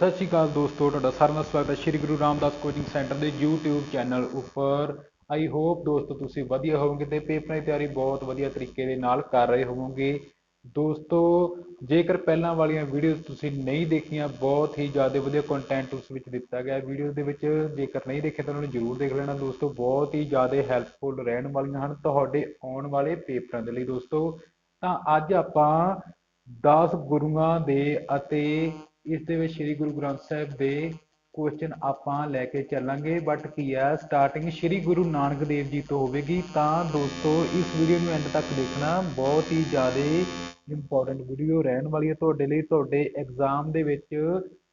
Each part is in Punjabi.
ਸਤਿ ਸ਼੍ਰੀ ਅਕਾਲ ਦੋਸਤੋ, ਤੁਹਾਡਾ ਸਾਰਿਆਂ ਦਾ ਸਵਾਗਤ ਹੈ ਸ਼੍ਰੀ ਗੁਰੂ ਰਾਮਦਾਸ ਕੋਚਿੰਗ ਸੈਂਟਰ ਦੇ YouTube ਚੈਨਲ ਉੱਪਰ। ਆਈ ਹੋਪ ਦੋਸਤੋ ਤੁਸੀਂ ਵਧੀਆ ਹੋਵੋਗੇ ਤੇ ਪੇਪਰਾਂ ਦੀ ਤਿਆਰੀ ਬਹੁਤ ਵਧੀਆ ਤਰੀਕੇ ਦੇ ਨਾਲ ਕਰ ਰਹੇ ਹੋਵੋਗੇ। ਦੋਸਤੋ, ਜੇਕਰ ਪਹਿਲਾਂ ਵਾਲੀਆਂ ਵੀਡੀਓਜ਼ ਤੁਸੀਂ ਨਹੀਂ ਦੇਖੀਆਂ, ਬਹੁਤ ਹੀ ਜ਼ਿਆਦਾ ਵਧੀਆ ਕੰਟੈਂਟ ਉਸ ਵਿੱਚ ਦਿੱਤਾ ਗਿਆ ਵੀਡੀਓ ਦੇ ਵਿੱਚ ਜੇਕਰ ਨਹੀਂ ਦੇਖੇ ਤਾਂ ਉਹਨਾਂ ਨੂੰ ਜ਼ਰੂਰ ਦੇਖ ਲੈਣਾ ਦੋਸਤੋ, ਬਹੁਤ ਹੀ ਜ਼ਿਆਦਾ ਹੈਲਪਫੁਲ ਰਹਿਣ ਵਾਲੀਆਂ ਹਨ ਤੁਹਾਡੇ ਆਉਣ ਵਾਲੇ ਪੇਪਰਾਂ ਦੇ ਲਈ ਦੋਸਤੋ। ਤਾਂ ਅੱਜ ਆਪਾਂ 10 ਗੁਰੂਆਂ ਦੇ ਅਤੇ ਇਸ ਦੇ ਵਿੱਚ ਸ੍ਰੀ ਗੁਰੂ ਗ੍ਰੰਥ ਸਾਹਿਬ ਦੇ ਕੁਐਸਚਨ ਆਪਾਂ ਲੈ ਕੇ ਚੱਲਾਂਗੇ। ਬਟ ਕੀ ਹੈ ਸਟਾਰਟਿੰਗ ਸ੍ਰੀ ਗੁਰੂ ਨਾਨਕ ਦੇਵ ਜੀ ਤੋਂ ਹੋਵੇਗੀ, ਤਾਂ ਦੋਸਤੋ, ਇਸ ਵੀਡੀਓ ਨੂੰ ਐਂਡ ਤੱਕ ਦੇਖਣਾ ਬਹੁਤ ਹੀ ਜ਼ਿਆਦਾ ਇੰਪੋਰਟੈਂਟ ਵੀਡੀਓ ਰਹਿਣ ਵਾਲੀ ਹੈ। ਤੁਹਾਡੇ ਲਈ ਤੁਹਾਡੇ ਐਗਜ਼ਾਮ ਦੇ ਵਿੱਚ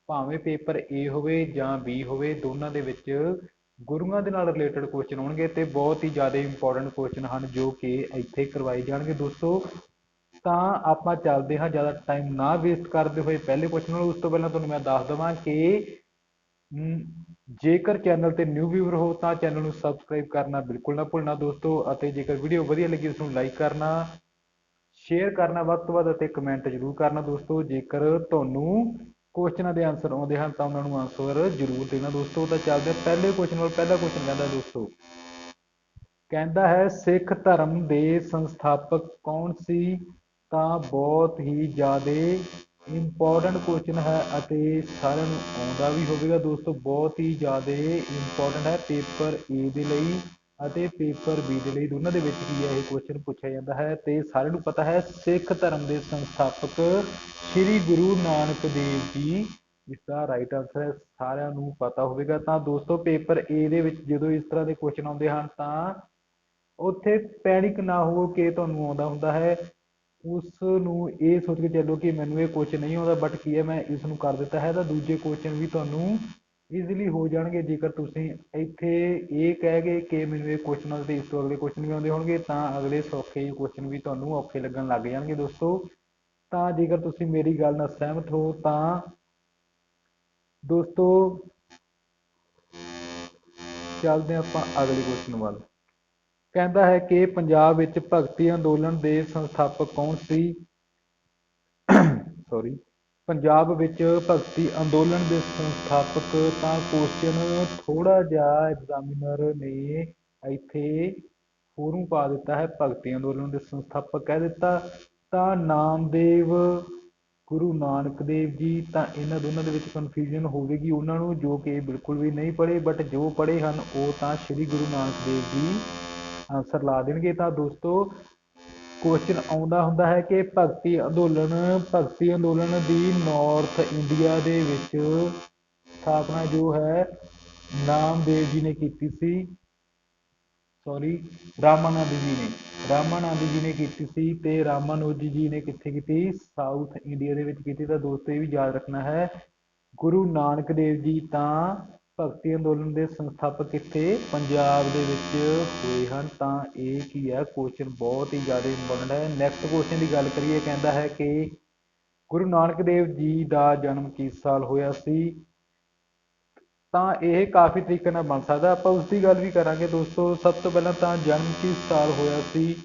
ਭਾਵੇਂ ਪੇਪਰ A ਹੋਵੇ ਜਾਂ B ਹੋਵੇ, ਦੋਨਾਂ ਦੇ ਵਿੱਚ ਗੁਰੂਆਂ ਦੇ ਨਾਲ ਰਿਲੇਟਡ ਕੁਐਸਚਨ ਹੋਣਗੇ ਤੇ ਬਹੁਤ ਹੀ ਜ਼ਿਆਦਾ ਇੰਪੋਰਟੈਂਟ ਕੁਐਸਚਨ ਹਨ ਜੋ ਕਿ ਇੱਥੇ ਕਰਵਾਏ ਜਾਣਗੇ। ਦੋਸਤੋ ਤਾਂ ਆਪਾਂ ਚੱਲਦੇ ਹਾਂ, ਜ਼ਿਆਦਾ ਟਾਈਮ ਨਾ ਵੇਸਟ ਕਰਦੇ ਹੋਏ ਪਹਿਲੇ ਕੁਐਸਚਨ ਨਾਲ ਉਸ ਤੋਂ ਪਹਿਲਾਂ ਤੁਹਾਨੂੰ ਮੈਂ ਦੱਸ ਦਵਾਂ ਕਿ ਜੇਕਰ ਚੈਨਲ ਤੇ ਨਿਊ ਵੀਵਰ ਹੋ ਤਾਂ ਚੈਨਲ ਨੂੰ ਸਬਸਕ੍ਰਾਈਬ ਕਰਨਾ ਬਿਲਕੁਲ ਨਾ ਭੁੱਲਣਾ ਦੋਸਤੋ ਅਤੇ ਜੇਕਰ ਵੀਡੀਓ ਵਧੀਆ ਲੱਗੀ ਉਸ ਨੂੰ ਲਾਈਕ ਕਰਨਾ ਸ਼ੇਅਰ ਕਰਨਾ ਵੱਧ ਤੋਂ ਵੱਧ ਅਤੇ ਕਮੈਂਟ ਜ਼ਰੂਰ ਕਰਨਾ ਦੋਸਤੋ। ਜੇਕਰ ਤੁਹਾਨੂੰ ਕੁਐਸਚਨਾਂ ਦੇ ਆਨਸਰ ਆਉਂਦੇ ਹਨ ਤਾਂ ਉਹਨਾਂ ਨੂੰ ਆਨਸਰ ਜ਼ਰੂਰ ਦੇਣਾ ਦੋਸਤੋ। ਤਾਂ ਚੱਲਦੇ ਪਹਿਲੇ ਕੁਐਸਚਨ ਨਾਲ ਪਹਿਲਾ ਕੁਐਸਚਨ ਕਹਿੰਦਾ ਦੋਸਤੋ, ਕਹਿੰਦਾ ਹੈ, ਸਿੱਖ ਧਰਮ ਦੇ ਸੰਸਥਾਪਕ ਕੌਣ ਸੀ? ਤਾਂ ਬਹੁਤ ਹੀ ਜ਼ਿਆਦਾ ਇੰਪੋਰਟੈਂਟ ਕੁਸ਼ਚਨ ਹੈ ਅਤੇ ਸਾਰਿਆਂ ਨੂੰ ਆਉਂਦਾ ਵੀ ਹੋਵੇਗਾ ਦੋਸਤੋ, ਬਹੁਤ ਹੀ ਜ਼ਿਆਦਾ ਇੰਪੋਰਟੈਂਟ ਹੈ ਪੇਪਰ ਏ ਦੇ ਲਈ ਅਤੇ ਪੇਪਰ ਬੀ ਦੇ ਲਈ। ਦੋਨਾਂ ਦੇ ਵਿੱਚ ਕੀ ਹੈ ਇਹ ਕੁਐਸਚਨ ਪੁੱਛਿਆ ਜਾਂਦਾ ਹੈ ਤੇ ਸਾਰਿਆਂ ਨੂੰ ਪਤਾ ਹੈ ਸਿੱਖ ਧਰਮ ਦੇ ਸੰਸਥਾਪਕ ਸ੍ਰੀ ਗੁਰੂ ਨਾਨਕ ਦੇਵ ਜੀ ਇਸ ਦਾ ਰਾਈਟ ਆਨਸਰ ਹੈ, ਸਾਰਿਆਂ ਨੂੰ ਪਤਾ ਹੋਵੇਗਾ। ਤਾਂ ਦੋਸਤੋ, ਪੇਪਰ ਏ ਦੇ ਵਿੱਚ ਜਦੋਂ ਇਸ ਤਰ੍ਹਾਂ ਦੇ ਕੁਐਸਚਨ ਆਉਂਦੇ ਹਨ ਤਾਂ ਉੱਥੇ ਪੈਨਿਕ ਨਾ ਹੋ ਕੇ ਤੁਹਾਨੂੰ ਆਉਂਦਾ ਹੁੰਦਾ ਹੈ। ਉਸ ਨੂੰ ਇਹ ਸੋਚ ਕੇ ਚੱਲੋ ਕਿ ਮੈਨੂੰ ਇਹ ਕੁਐਸਚਨ ਨਹੀਂ ਆਉਂਦਾ ਬਟ ਕੀ ਹੈ, ਮੈਂ ਇਸਨੂੰ ਕਰ ਦਿੱਤਾ ਹੈ, ਤਾਂ ਦੂਜੇ ਕੁਐਸਚਨ ਵੀ ਤੁਹਾਨੂੰ ਈਜ਼ੀਲੀ ਹੋ ਜਾਣਗੇ। ਜੇਕਰ ਤੁਸੀਂ ਇੱਥੇ ਇਹ ਕਹਿ ਗਏ ਕਿ ਮੈਨੂੰ ਇਹ ਕੁਐਸਚਨ ਆਉਂਦੇ, ਇਸ ਤੋਂ ਅਗਲੇ ਕੁਐਸਚਨ ਵੀ ਆਉਂਦੇ ਹੋਣਗੇ, ਤਾਂ ਅਗਲੇ ਸੌਖੇ ਕੁਐਸਚਨ ਵੀ ਤੁਹਾਨੂੰ ਔਖੇ ਲੱਗਣ ਲੱਗ ਜਾਣਗੇ ਦੋਸਤੋ। ਤਾਂ ਜੇਕਰ ਤੁਸੀਂ ਮੇਰੀ ਗੱਲ ਨਾਲ ਸਹਿਮਤ ਹੋ, ਤਾਂ ਦੋਸਤੋ, ਚੱਲਦੇ ਆਪਾਂ ਅਗਲੇ ਕੁਐਸਚਨ ਵੱਲ। ਕਹਿੰਦਾ ਹੈ ਕਿ ਪੰਜਾਬ ਵਿੱਚ ਭਗਤੀ ਅੰਦੋਲਨ ਦੇ ਸੰਸਥਾਪਕ ਕੌਣ ਸੀ? ਸੌਰੀ ਪੰਜਾਬ ਵਿੱਚ ਭਗਤੀ ਅੰਦੋਲਨ ਦੇ ਸੰਸਥਾਪਕ ਤਾਂ ਕੁਐਸਚਨ ਥੋੜਾ ਜਿਹਾ ਐਗਜ਼ਾਮੀਨਰ ਨੇ ਇੱਥੇ ਫੋਰਮ ਪਾ ਦਿੱਤਾ ਹੈ, ਭਗਤੀ ਅੰਦੋਲਨ ਦੇ ਸੰਸਥਾਪਕ ਕਹਿ ਦਿੱਤਾ। ਤਾਂ ਨਾਮਦੇਵ, ਗੁਰੂ ਨਾਨਕ ਦੇਵ ਜੀ, ਤਾਂ ਇਹਨਾਂ ਦੋਨਾਂ ਦੇ ਵਿੱਚ ਕਨਫਿਊਜ਼ਨ ਹੋਵੇਗੀ ਉਹਨਾਂ ਨੂੰ, ਜੋ ਕਿ ਬਿਲਕੁਲ ਵੀ ਨਹੀਂ ਪੜ੍ਹੇ ਬਟ ਜੋ ਪੜ੍ਹੇ ਹਨ, ਉਹ ਤਾਂ ਸ੍ਰੀ ਗੁਰੂ ਨਾਨਕ ਦੇਵ ਜੀ ਆਨਸਰ ਲਾ ਦੇਣਗੇ। ਤਾਂ ਦੋਸਤੋ ਕੁਐਸਚਨ ਆਉਂਦਾ ਹੁੰਦਾ ਹੈ ਕਿ ਭਗਤੀ ਅੰਦੋਲਨ ਭਗਤੀ ਅੰਦੋਲਨ ਦੀ ਨਾਰਥ ਇੰਡੀਆ ਦੇ ਵਿੱਚ ਸਥਾਪਨਾ ਜੋ ਹੈ, ਨਾਮਦੇਵ ਜੀ ਨੇ ਕੀਤੀ ਸੀ। ਸੌਰੀ ਰਾਮਾਨੰਦ ਜੀ ਨੇ। ਰਾਮਾਨੰਦ ਜੀ ਨੇ ਕੀਤੀ ਸੀ ਤੇ ਰਾਮਾਨੁਜ ਜੀ ਨੇ ਕਿੱਥੇ ਕੀਤੀ? ਸਾਊਥ ਇੰਡੀਆ ਦੇ ਵਿੱਚ ਕੀਤੀ। ਤਾਂ ਦੋਸਤੋ, ਇਹ ਵੀ ਯਾਦ ਰੱਖਣਾ ਹੈ। ਗੁਰੂ ਨਾਨਕ ਦੇਵ ਜੀ ਤਾਂ ਭਗਤੀ ਅੰਦੋਲਨ ਦੇ ਸੰਸਥਾਪਕ ਇੱਥੇ ਪੰਜਾਬ ਦੇ ਵਿੱਚ ਹੋਏ ਹਨ। ਤਾਂ ਇਹ ਕੀ ਹੈ ਕੁਐਸਚਨ ਬਹੁਤ ਹੀ ਜ਼ਿਆਦਾ ਇੰਪੋਰਟੈਂਟ ਹੈ। ਨੈਕਸਟ ਕੁਐਸਚਨ ਦੀ ਗੱਲ ਕਰੀਏ ਕਹਿੰਦਾ ਹੈ ਕਿ ਗੁਰੂ ਨਾਨਕ ਦੇਵ ਜੀ ਦਾ ਜਨਮ ਕਿਸ ਸਾਲ ਹੋਇਆ ਸੀ? ਤਾਂ ਇਹ ਕਾਫੀ ਤਰੀਕੇ ਨਾਲ ਬਣ ਸਕਦਾ। ਆਪਾਂ ਉਸ ਦੀ ਗੱਲ ਵੀ ਕਰਾਂਗੇ ਦੋਸਤੋ। ਸਭ ਤੋਂ ਪਹਿਲਾਂ ਤਾਂ ਜਨਮ ਕਿਸ ਸਾਲ ਹੋਇਆ ਸੀ?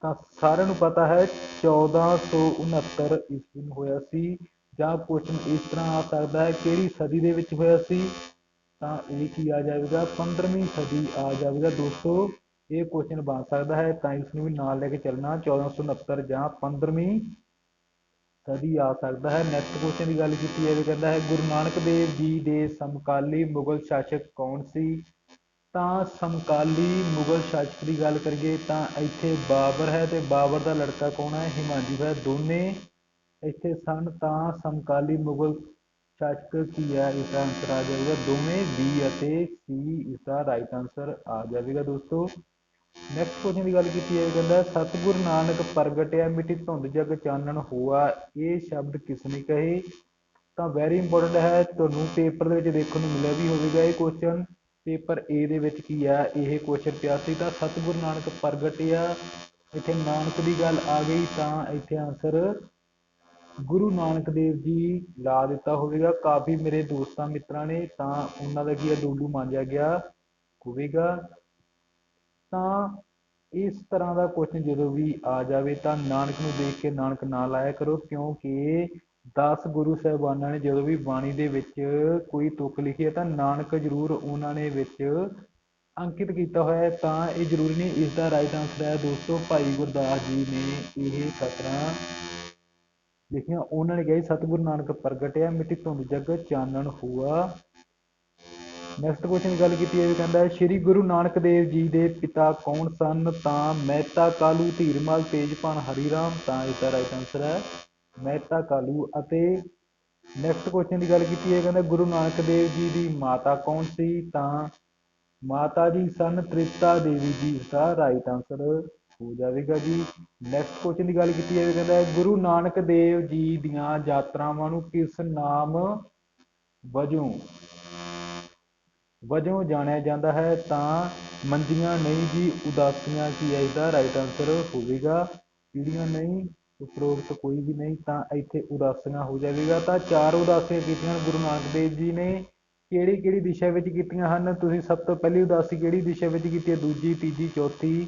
ਤਾਂ ਸਾਰਿਆਂ ਨੂੰ ਪਤਾ ਹੈ 1469 ਈਸਵੀ ਨੂੰ ਹੋਇਆ ਸੀ। ਜਾਂ ਕੁਐਸਚਨ ਇਸ ਤਰ੍ਹਾਂ ਆ ਸਕਦਾ ਹੈ, ਕਿਹੜੀ ਸਦੀ ਦੇ ਵਿੱਚ ਹੋਇਆ ਸੀ? ਤਾਂ ਇਹ ਕੀ ਆ ਜਾਵੇਗਾ? 15ਵੀਂ ਸਦੀ ਆ ਜਾਵੇਗਾ। ਦੋਸਤੋ, ਇਹ ਕੁਐਸਚਨ ਬਣ ਸਕਦਾ ਹੈ। ਤਾਂ ਇਸ ਨੂੰ ਵੀ ਨਾਲ ਲੈ ਕੇ ਚੱਲਣਾ। 1469 ਜਾਂ 15ਵੀਂ ਸਦੀ ਆ ਸਕਦਾ ਹੈ। ਨੈਕਸਟ ਕੁਐਸਚਨ ਦੀ ਗੱਲ ਕੀਤੀ ਜਾਵੇ, ਕਹਿੰਦਾ ਹੈ, ਗੁਰੂ ਨਾਨਕ ਦੇਵ ਜੀ ਦੇ ਸਮਕਾਲੀ ਮੁਗਲ ਸ਼ਾਸਕ ਕੌਣ ਸੀ? ਤਾਂ ਸਮਕਾਲੀ ਮੁਗਲ ਸ਼ਾਸਕ ਦੀ ਗੱਲ ਕਰੀਏ ਤਾਂ ਇੱਥੇ ਬਾਬਰ ਹੈ ਤੇ ਬਾਬਰ ਦਾ ਲੜਕਾ ਕੌਣ ਹੈ? ਹਿਮਾਂਜੂ ਹੈ। ਦੋਨੇ ਇੱਥੇ ਸਨ। ਤਾਂ ਸਮਕਾਲੀ ਮੁਗਲ ਸ਼ਾਸਕ ਕੀ ਹੈ? ਇਸ ਆਨਸਰ ਆ ਜਾਵੇਗਾ ਦੋਵੇਂ ਬੀ ਅਤੇ ਸੀ ਇਸ ਰਾਈਟ ਆਨਸਰ ਆ ਜਾਵੇਗਾ ਦੋਸਤੋ। ਨੈਕਸਟ ਕੁਐਸਚਨ ਦੀ ਗੱਲ ਕੀਤੀ ਹੈ ਕਹਿੰਦਾ, ਸਤਿਗੁਰ ਨਾਨਕ ਪ੍ਰਗਟਿਆ ਮਿੱਟੀ ਧੁੰਦ ਜਗ ਚਾਨਣ ਹੋਆ। ਇਹ ਸ਼ਬਦ ਕਿਸ ਕਹੇ? ਤਾਂ ਵੈਰੀ ਇੰਪੋਰਟੈਂਟ ਹੈ, ਤੁਹਾਨੂੰ ਪੇਪਰ ਦੇ ਵਿੱਚ ਦੇਖਣ ਨੂੰ ਮਿਲਿਆ ਵੀ ਹੋਵੇਗਾ ਇਹ ਕੁਐਸਚਨ ਪੇਪਰ A ਦੇ ਵਿੱਚ ਕੀ ਹੈ ਇਹ ਕੁਐਸਚਨ ਪਿਆ ਸੀ। ਤਾਂ ਸਤਿਗੁਰ ਨਾਨਕ ਪ੍ਰਗਟਿਆ, ਇੱਥੇ ਨਾਨਕ ਦੀ ਗੱਲ ਆ ਗਈ ਤਾਂ ਇੱਥੇ ਆਨਸਰ ਗੁਰੂ ਨਾਨਕ ਦੇਵ ਜੀ ਲਾ ਦਿੱਤਾ ਹੋਵੇਗਾ। ਕਾਫੀ ਮੇਰੇ ਦੋਸਤਾਂ ਮਿੱਤਰਾਂ ਨੇ ਤਾਂ ਉਹਨਾਂ ਦਾ ਕੀ ਹੈ ਡੋਲੂ ਮਾਂਜਿਆ ਗਿਆ ਹੋਵੇਗਾ। ਤਾਂ ਇਸ ਤਰ੍ਹਾਂ ਦਾ ਕੁਐਸਚਨ ਜਦੋਂ ਵੀ ਆ ਜਾਵੇ ਤਾਂ ਨਾਨਕ ਨੂੰ ਦੇਖ ਕੇ ਨਾਨਕ ਨਾ ਲਾਇਆ ਕਰੋ, ਕਿਉਂਕਿ 10 ਗੁਰੂ ਸਾਹਿਬਾਨਾਂ ਨੇ ਜਦੋਂ ਵੀ ਬਾਣੀ ਦੇ ਵਿੱਚ ਕੋਈ ਤੁਕ ਲਿਖੀ ਹੈ ਤਾਂ ਨਾਨਕ ਜ਼ਰੂਰ ਉਹਨਾਂ ਨੇ ਵਿੱਚ ਅੰਕਿਤ ਕੀਤਾ ਹੋਇਆ ਹੈ। ਤਾਂ ਇਹ ਜ਼ਰੂਰੀ ਨਹੀਂ, ਇਸ ਦਾ ਰਾਈਟ ਆਨਸਰ ਹੈ ਦੋਸਤੋ, ਭਾਈ ਗੁਰਦਾਸ ਜੀ ਨੇ ਇਹ ਸਤਰਾਂ ਲਿਖੀਆਂ ਉਹਨਾਂ ਨੇ ਕਿਹਾ ਸੀ, ਸਤਿਗੁਰੂ ਨਾਨਕ ਪ੍ਰਗਟਿਆ ਮਿੱਟੀ ਧੁੰਦ ਜਗ ਚਾਨਣ ਹੁਆ। ਨੈਕਸਟ ਕੁਐਸਚਨ ਦੀ ਗੱਲ ਕੀਤੀ ਹੈ ਕਹਿੰਦਾ ਸ੍ਰੀ ਗੁਰੂ ਨਾਨਕ ਦੇਵ ਜੀ ਦੇ ਪਿਤਾ ਕੌਣ ਸਨ? ਤਾਂ ਮਹਿਤਾ ਕਾਲੂ ਧੀਰਮਲ ਤੇਜਪਾਨ ਹਰੀਰਾਮ ਤਾਂ ਇਸ ਦਾ ਰਾਈਟ ਆਨਸਰ ਹੈ ਮਹਿਤਾ ਕਾਲੂ ਅਤੇ ਨੈਕਸਟ ਕੁਐਸਚਨ ਦੀ ਗੱਲ ਕੀਤੀ ਹੈ ਕਹਿੰਦਾ ਗੁਰੂ ਨਾਨਕ ਦੇਵ ਜੀ ਦੀ ਮਾਤਾ ਕੌਣ ਸੀ? ਤਾਂ ਮਾਤਾ ਜੀ ਸਨ ਤ੍ਰਿਪਤਾ ਦੇਵੀ ਜੀ ਇਸ ਦਾ ਰਾਈਟ ਆਨਸਰ ਹੋ ਜਾਵੇਗਾ ਜੀ। ਨੈਕਸਟ ਕੁਐਸਚਨ ਦੀ ਗੱਲ ਕੀਤੀ ਜਾਵੇ ਕਹਿੰਦਾ ਹੈ ਗੁਰੂ ਨਾਨਕ ਦੇਵ ਜੀ ਦੀਆਂ ਯਾਤਰਾਵਾਂ ਨੂੰ ਕਿਸ ਨਾਮ ਵਜੋਂ ਵਜੋਂ ਜਾਣਿਆ ਜਾਂਦਾ ਹੈ? ਤਾਂ ਮੰਜੀਆਂ ਨਹੀਂ ਜੀ, ਉਦਾਸੀਆਂ ਕੀ ਹੈ ਇਹਦਾ ਰਾਈਟ ਆਨਸਰ ਹੋਵੇਗਾ। ਪੀੜੀਆਂ ਨਹੀਂ, ਉਪਰੋਕਤ ਕੋਈ ਵੀ ਨਹੀਂ, ਤਾਂ ਇੱਥੇ ਉਦਾਸੀਆਂ ਹੋ ਜਾਵੇਗਾ। ਤਾਂ ਚਾਰ ਉਦਾਸੀਆਂ ਕੀਤੀਆਂ ਗੁਰੂ ਨਾਨਕ ਦੇਵ ਜੀ ਨੇ। ਕਿਹੜੀ ਕਿਹੜੀ ਦਿਸ਼ਾ ਵਿੱਚ ਕੀਤੀਆਂ ਹਨ? ਤੁਸੀਂ ਸਭ ਤੋਂ ਪਹਿਲੀ ਉਦਾਸੀ ਕਿਹੜੀ ਦਿਸ਼ਾ ਵਿੱਚ ਕੀਤੀ ਹੈ? ਦੂਜੀ, ਤੀਜੀ, ਚੌਥੀ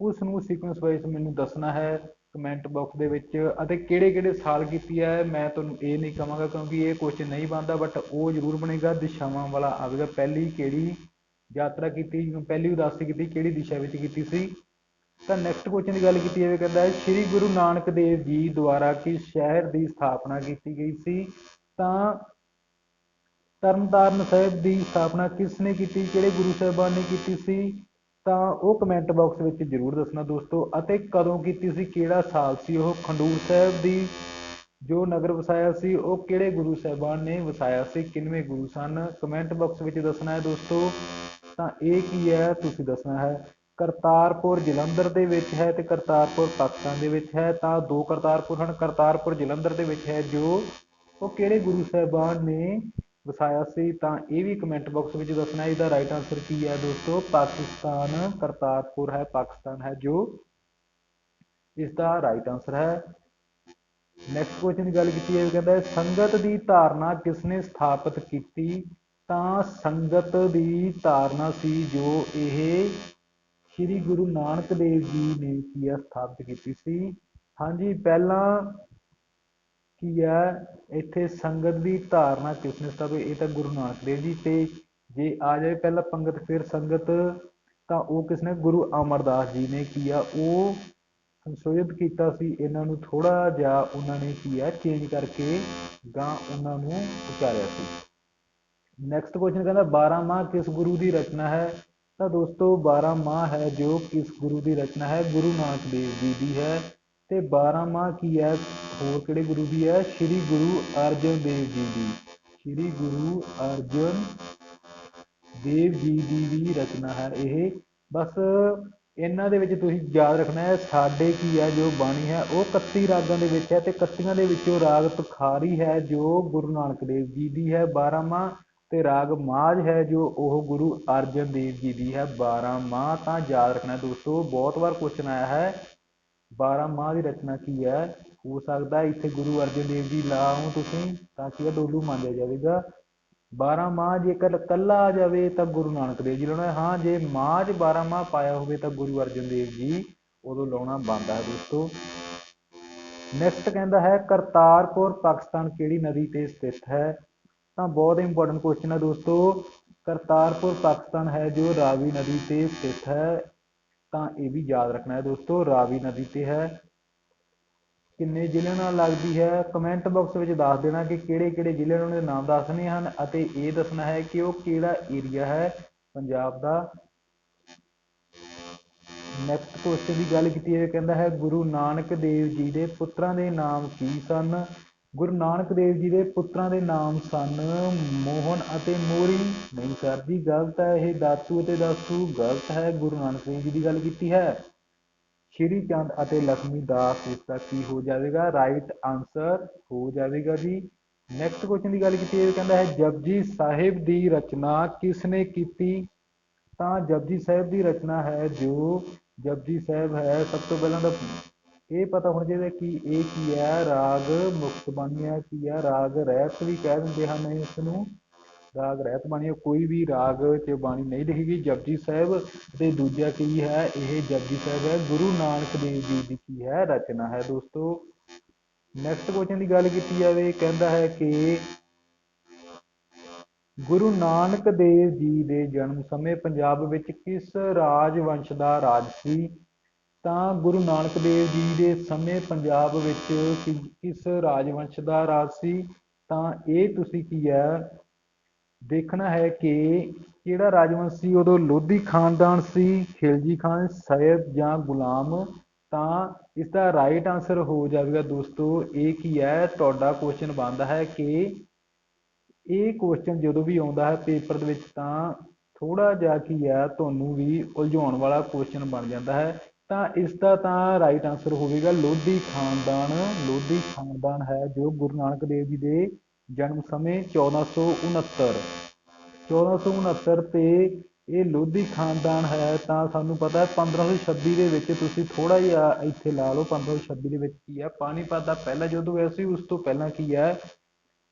ਉਸ ਨੂੰ ਸੀਕੁਐਂਸ ਵਾਈਜ਼ ਮੈਨੂੰ ਦੱਸਣਾ ਹੈ ਕਮੈਂਟ ਬਾਕਸ ਦੇ ਵਿੱਚ, ਅਤੇ ਕਿਹੜੇ ਕਿਹੜੇ ਸਾਲ ਕੀਤੀ ਹੈ, ਮੈਂ ਤੁਹਾਨੂੰ ਇਹ ਨਹੀਂ ਕਹਾਂਗਾ ਕਿਉਂਕਿ ਇਹ ਕੁਐਸਚਨ ਨਹੀਂ ਬਣਦਾ ਬਟ ਉਹ ਜ਼ਰੂਰ ਬਣੇਗਾ, ਦਿਸ਼ਾਵਾਂ ਵਾਲਾ ਆਵੇਗਾ। ਪਹਿਲੀ ਕਿਹੜੀ ਯਾਤਰਾ ਕੀਤੀ ਪਹਿਲੀ ਉਦਾਸੀ ਕੀਤੀ, ਕਿਹੜੀ ਦਿਸ਼ਾ ਵਿੱਚ ਕੀਤੀ ਸੀ? ਤਾਂ ਨੈਕਸਟ ਕੁਐਸਚਨ ਦੀ ਗੱਲ ਕੀਤੀ ਜਾਵੇ, ਕਹਿੰਦਾ ਹੈ, ਸ੍ਰੀ ਗੁਰੂ ਨਾਨਕ ਦੇਵ ਜੀ ਦੁਆਰਾ ਕਿਸ ਸ਼ਹਿਰ ਦੀ ਸਥਾਪਨਾ ਕੀਤੀ ਗਈ ਸੀ, ਤਾਂ ਤਰਨਤਾਰਨ ਸਾਹਿਬ ਦੀ ਸਥਾਪਨਾ ਕਿਸ ਨੇ ਕੀਤੀ, ਕਿਹੜੇ ਗੁਰੂ ਸਾਹਿਬਾਨ ਨੇ ਕੀਤੀ ਸੀ? ਤਾਂ ਉਹ ਕਮੈਂਟ ਬਾਕਸ ਵਿੱਚ ਜ਼ਰੂਰ ਦੱਸਣਾ ਦੋਸਤੋ ਅਤੇ ਕਦੋਂ ਕੀਤੀ ਸੀ, ਕਿਹੜਾ ਸਾਲ ਸੀ, ਉਹ ਖੰਡੂਰ ਸਾਹਿਬ ਦੀ ਜੋ ਨਗਰ ਵਸਾਇਆ ਸੀ, ਉਹ ਕਿਹੜੇ ਗੁਰੂ ਸਾਹਿਬਾਨ ਨੇ ਵਸਾਇਆ ਸੀ ਕਿੰਨਵੇਂ ਗੁਰੂ ਸਨ? ਕਮੈਂਟ ਬਾਕਸ ਵਿੱਚ ਦੱਸਣਾ ਹੈ ਦੋਸਤੋ, ਤਾਂ ਇਹ ਕੀ ਹੈ, ਤੁਸੀਂ ਦੱਸਣਾ ਹੈ, ਕਰਤਾਰਪੁਰ ਜਲੰਧਰ ਦੇ ਵਿੱਚ ਹੈ ਤੇ ਕਰਤਾਰਪੁਰ ਪਾਕਿਸਤਾਨ ਦੇ ਵਿੱਚ ਹੈ, ਤਾਂ ਦੋ ਕਰਤਾਰਪੁਰ ਹਨ, ਕਰਤਾਰਪੁਰ ਜਲੰਧਰ ਦੇ ਵਿੱਚ ਹੈ ਜੋ ਉਹ ਕਿਹੜੇ ਗੁਰੂ ਸਾਹਿਬਾਨ ਨੇ ਵਸਾਇਆ ਸੀ, ਤਾਂ ਇਹ ਵੀ ਕਮੈਂਟ ਬਾਕਸ ਵਿੱਚ ਦੱਸਣਾ ਇਹਦਾ ਰਾਈਟ ਆਨਸਰ ਕੀ ਹੈ ਦੋਸਤੋ? ਪਾਕਿਸਤਾਨ ਕਰਤਾਰਪੁਰ ਹੈ, ਪਾਕਿਸਤਾਨ ਹੈ ਜੋ ਇਸ ਦਾ ਰਾਈਟ ਆਨਸਰ ਹੈ। ਨੈਕਸਟ ਕੁਐਸਚਨ ਦੀ ਗੱਲ ਕੀਤੀ ਹੈ ਕਹਿੰਦਾ ਸੰਗਤ ਦੀ ਧਾਰਨਾ ਕਿਸਨੇ ਸਥਾਪਿਤ ਕੀਤੀ? ਤਾਂ ਸੰਗਤ ਦੀ ਧਾਰਨਾ ਸੀ ਜੋ ਇਹ ਸ੍ਰੀ ਗੁਰੂ ਨਾਨਕ ਦੇਵ ਜੀ ਨੇ ਕੀ ਹੈ, ਸਥਾਪਿਤ ਕੀਤੀ ਸੀ। ਹਾਂਜੀ, ਪਹਿਲਾਂ ਕੀ ਹੈ ਇੱਥੇ ਸੰਗਤ ਦੀ ਧਾਰਨਾ ਕਿਸ ਨੇ ਇਹ ਤਾਂ ਗੁਰੂ ਨਾਨਕ ਦੇਵ ਜੀ ਤੇ ਜੇ ਆ ਜਾਵੇ ਪਹਿਲਾਂ ਪੰਗਤ, ਫਿਰ ਸੰਗਤ, ਤਾਂ ਉਹ ਕਿਸ ਗੁਰੂ ਅਮਰਦਾਸ ਜੀ ਨੇ ਕੀ ਆ? ਉਹ ਸੰਸ਼ੋਧਿਤ ਕੀਤਾ ਸੀ ਇਹਨਾਂ ਨੂੰ ਥੋੜਾ ਜਿਹਾ, ਉਹਨਾਂ ਨੇ ਕੀ ਹੈ ਚੇਂਜ ਕਰਕੇ ਗਾਂ ਉਹਨਾਂ ਨੂੰ ਉਚਾਰਿਆ ਸੀ। ਨੈਕਸਟ ਕੁਐਸਚਨ ਕਹਿੰਦਾ 12 ਮਾਹ ਕਿਸ ਗੁਰੂ ਦੀ ਰਚਨਾ ਹੈ? ਤਾਂ ਦੋਸਤੋ 12 ਮਾਹ ਹੈ ਜੋ ਕਿਸ ਗੁਰੂ ਦੀ ਰਚਨਾ ਹੈ, ਗੁਰੂ ਨਾਨਕ ਦੇਵ ਜੀ ਦੀ ਹੈ। ਤੇ 12 ਮਾਹ ਕੀ ਹੈ? ਹੋਰ ਕਿਹੜੇ ਗੁਰੂ ਦੀ ਹੈ? ਸ੍ਰੀ ਗੁਰੂ ਅਰਜਨ ਦੇਵ ਜੀ ਦੀ। ਸ੍ਰੀ ਗੁਰੂ ਅਰਜਨ ਦੇਵ ਜੀ ਦੀ ਵੀ ਰਚਨਾ ਹੈ ਇਹ। ਬਸ ਇਹਨਾਂ ਦੇ ਵਿੱਚ ਤੁਸੀਂ ਯਾਦ ਰੱਖਣਾ ਹੈ, ਸਾਡੇ ਕੀ ਹੈ, ਜੋ ਬਾਣੀ ਹੈ, ਉਹ 31 ਰਾਗਾਂ ਦੇ ਵਿੱਚ ਹੈ ਤੇ 31 ਦੇ ਵਿੱਚੋਂ ਰਾਗ ਤੁਖਾਰੀ ਹੈ, ਜੋ ਗੁਰੂ ਨਾਨਕ ਦੇਵ ਜੀ ਦੀ ਹੈ 12ਵਾਂ ਤੇ ਰਾਗ ਮਾਝ ਹੈ, ਜੋ ਉਹ ਗੁਰੂ ਅਰਜਨ ਦੇਵ ਜੀ ਦੀ ਹੈ 12 ਮਾਹ ਤਾਂ ਯਾਦ ਰੱਖਣਾ ਦੋਸਤੋ, ਬਹੁਤ ਵਾਰ ਕੁਐਸਚਨ ਆਇਆ ਹੈ 12 ਮਾਹ ਦੀ ਰਚਨਾ ਕੀ ਹੈ? ਹੋ ਸਕਦਾ ਇੱਥੇ ਗੁਰੂ ਅਰਜਨ ਦੇਵ ਜੀ ਲਾਓ ਤੁਸੀਂ, ਤਾਂ ਕੀ ਹੈ ਡੋਲੂ ਮੰਨਿਆ ਜਾਵੇਗਾ। 12 ਮਾਹ ਜੇਕਰ ਇਕੱਲਾ ਆ ਜਾਵੇ ਤਾਂ ਗੁਰੂ ਨਾਨਕ ਦੇਵ ਜੀ ਲਾਉਣਾ ਹਾਂ। ਜੇ ਮਾਹ 'ਚ 12 ਮਾਹ ਪਾਇਆ ਹੋਵੇ ਤਾਂ ਗੁਰੂ ਅਰਜਨ ਦੇਵ ਜੀ ਉਦੋਂ ਲਾਉਣਾ ਬਣਦਾ ਹੈ ਦੋਸਤੋ। ਨੈਕਸਟ ਕਹਿੰਦਾ ਹੈ, ਕਰਤਾਰਪੁਰ, ਪਾਕਿਸਤਾਨ ਕਿਹੜੀ ਨਦੀ ਤੇ ਸਥਿਤ ਹੈ? ਤਾਂ ਬਹੁਤ ਇੰਪੋਰਟੈਂਟ ਕੁਐਸਚਨ ਹੈ ਦੋਸਤੋ। ਕਰਤਾਰਪੁਰ, ਪਾਕਿਸਤਾਨ ਹੈ ਜੋ ਰਾਵੀ ਨਦੀ ਤੇ ਸਥਿਤ ਹੈ। ਤਾਂ ਇਹ ਵੀ ਯਾਦ ਰੱਖਣਾ ਹੈ ਦੋਸਤੋ, ਰਾਵੀ ਨਦੀ ਤੇ ਹੈ। ਕਿੰਨੇ ਜ਼ਿਲ੍ਹਿਆਂ ਨਾਲ ਲੱਗਦੀ ਹੈ? ਕਮੈਂਟ ਬਾਕਸ ਵਿੱਚ ਦੱਸ ਦੇਣਾ ਕਿ ਕਿਹੜੇ ਕਿਹੜੇ ਜ਼ਿਲ੍ਹੇ ਉਹਨਾਂ ਦੇ ਨਾਮ ਦੱਸਣੇ ਹਨ ਅਤੇ ਇਹ ਦੱਸਣਾ ਹੈ ਕਿ ਉਹ ਕਿਹੜਾ ਏਰੀਆ ਹੈ ਪੰਜਾਬ ਦਾ? ਨੈਕਸਟ ਕੁਐਸਚਨ ਦੀ ਗੱਲ ਕੀਤੀ ਹੈ ਕਹਿੰਦਾ ਹੈ, ਗੁਰੂ ਨਾਨਕ ਦੇਵ ਜੀ ਦੇ ਪੁੱਤਰਾਂ ਦੇ ਨਾਮ ਕੀ ਸਨ? ਗੁਰੂ ਨਾਨਕ ਦੇਵ ਜੀ ਦੇ ਪੁੱਤਰਾਂ ਦੇ ਨਾਮ ਸਨ ਮੋਹਨ ਅਤੇ ਮੋਰੀ। ਨਹੀਂ ਸਰ ਜੀ, ਗਲਤ ਹੈ, ਇਹ ਦਾਤੂ ਅਤੇ ਦਾਸੂ। ਗਲਤ ਹੈ, ਗੁਰੂ ਨਾਨਕ ਦੇਵ ਜੀ ਦੀ ਗੱਲ ਕੀਤੀ ਹੈ। ਸ਼੍ਰੀ ਚੰਦ ਅਤੇ ਲక్ష్ਮੀ ਦਾਸ ਇਸ ਕੀ ਹੋ ਜਾਵੇਗਾ? ਰਾਈਟ ਆਨਸਰ ਹੋ ਜਾਵੇਗਾ ਜੀ। ਨੈਕਸਟ ਕੁਐਸਚਨ ਦੀ ਗੱਲ ਕੀਤੀ ਹੈ ਕਹਿੰਦਾ ਹੈ, ਜਪਜੀ ਸਾਹਿਬ ਦੀ ਰਚਨਾ ਕਿਸਨੇ ਕੀਤੀ? ਤਾਂ ਜਪਜੀ ਸਾਹਿਬ ਦੀ ਰਚਨਾ ਹੈ ਜੋ ਜਪਜੀ ਸਾਹਿਬ ਹੈ, ਸਭ ਤੋਂ ਪਹਿਲਾਂ ਤਾਂ ਇਹ ਪਤਾ ਹੋਣਾ ਚਾਹੀਦਾ ਕਿ ਇਹ ਕੀ ਹੈ? ਰਾਗ ਮੁਕਤ ਬਾਣੀ ਹੈ ਕੀ ਹੈ? ਰਾਗ ਰਹਿਤ ਵੀ ਕਹਿ ਦਿੰਦੇ ਹਨ ਇਸ ਨੂੰ। ਰਾਗ ਰਹਿਤ ਬਾਣੀ ਹੈ, ਕੋਈ ਵੀ ਰਾਗ ਤੇ ਬਾਣੀ ਨਹੀਂ ਲਿਖੀ ਗਈ ਜਪਜੀ ਸਾਹਿਬ ਤੇ ਦੂਜਾ ਕੀ ਹੈ, ਇਹ ਜਪਜੀ ਸਾਹਿਬ ਹੈ, ਗੁਰੂ ਨਾਨਕ ਦੇਵ ਜੀ ਦੀ ਕੀ ਹੈ ਰਚਨਾ ਹੈ ਦੋਸਤੋ। ਨੈਕਸਟ ਕੁਐਸਚਨ ਦੀ ਗੱਲ ਕੀਤੀ ਜਾਵੇ ਕਹਿੰਦਾ ਹੈ ਕਿ ਗੁਰੂ ਨਾਨਕ ਦੇਵ ਜੀ ਦੇ ਜਨਮ ਸਮੇਂ ਪੰਜਾਬ ਵਿੱਚ ਕਿਸ ਰਾਜਵੰਸ਼ ਦਾ ਰਾਜ ਸੀ? ਤਾਂ ਗੁਰੂ ਨਾਨਕ ਦੇਵ ਜੀ ਦੇ ਸਮੇਂ ਪੰਜਾਬ ਵਿੱਚ ਕਿਸ ਰਾਜਵੰਸ਼ ਦਾ ਰਾਜ ਸੀ? ਤਾਂ ਇਹ ਤੁਸੀਂ ਕੀ ਹੈ? ਦੇਖਣਾ ਹੈ ਕਿ ਕਿਹੜਾ ਰਾਜਵੰਸ਼ ਸੀ? ਉਦੋਂ ਲੋਧੀ ਖਾਨਦਾਨ ਸੀ, ਖਿਲਜੀ ਖਾਨ, ਸੈਦ ਜਾਂ ਗੁਲਾਮ? ਤਾਂ ਇਸ ਦਾ ਰਾਈਟ ਆਨਸਰ ਹੋ ਜਾਵੇਗਾ ਦੋਸਤੋ, ਇਹ ਕੀ ਹੈ? ਤੁਹਾਡਾ ਕੁਐਸਚਨ ਬਣਦਾ ਹੈ ਕਿ ਇਹ ਕੁਐਸਚਨ ਜਦੋਂ ਵੀ ਆਉਂਦਾ ਹੈ ਪੇਪਰ ਦੇ ਵਿੱਚ ਤਾਂ ਥੋੜਾ ਜਿਹਾ ਕੀ ਹੈ, ਤੁਹਾਨੂੰ ਵੀ ਉਲਝਾਉਣ ਵਾਲਾ ਕੁਐਸਚਨ ਬਣ ਜਾਂਦਾ ਹੈ। ਤਾਂ ਇਸ ਦਾ ਤਾਂ ਰਾਈਟ ਆਨਸਰ ਹੋਵੇਗਾ ਲੋਧੀ ਖਾਨਦਾਨ। ਲੋਧੀ ਖਾਨਦਾਨ ਹੈ ਜੋ ਗੁਰੂ ਨਾਨਕ ਦੇਵ ਜੀ ਦੇ ਜਨਮ ਸਮੇਂ 1469 1469 ਤੇ ਇਹ ਲੋਧੀ ਖਾਨਦਾਨ ਹੈ, ਤਾਂ ਸਾਨੂੰ ਪਤਾ ਹੈ 1526 ਦੇ ਵਿੱਚ ਤੁਸੀਂ ਥੋੜਾ ਜਿਹਾ ਇੱਥੇ ਲਾ ਲਓ 1526 ਦੇ ਵਿੱਚ ਕੀ ਹੈ ਪਾਣੀਪਤ ਦਾ ਪਹਿਲਾ ਯੁੱਧ ਹੋਇਆ ਸੀ, ਉਸ ਤੋਂ ਪਹਿਲਾਂ ਕੀ ਹੈ?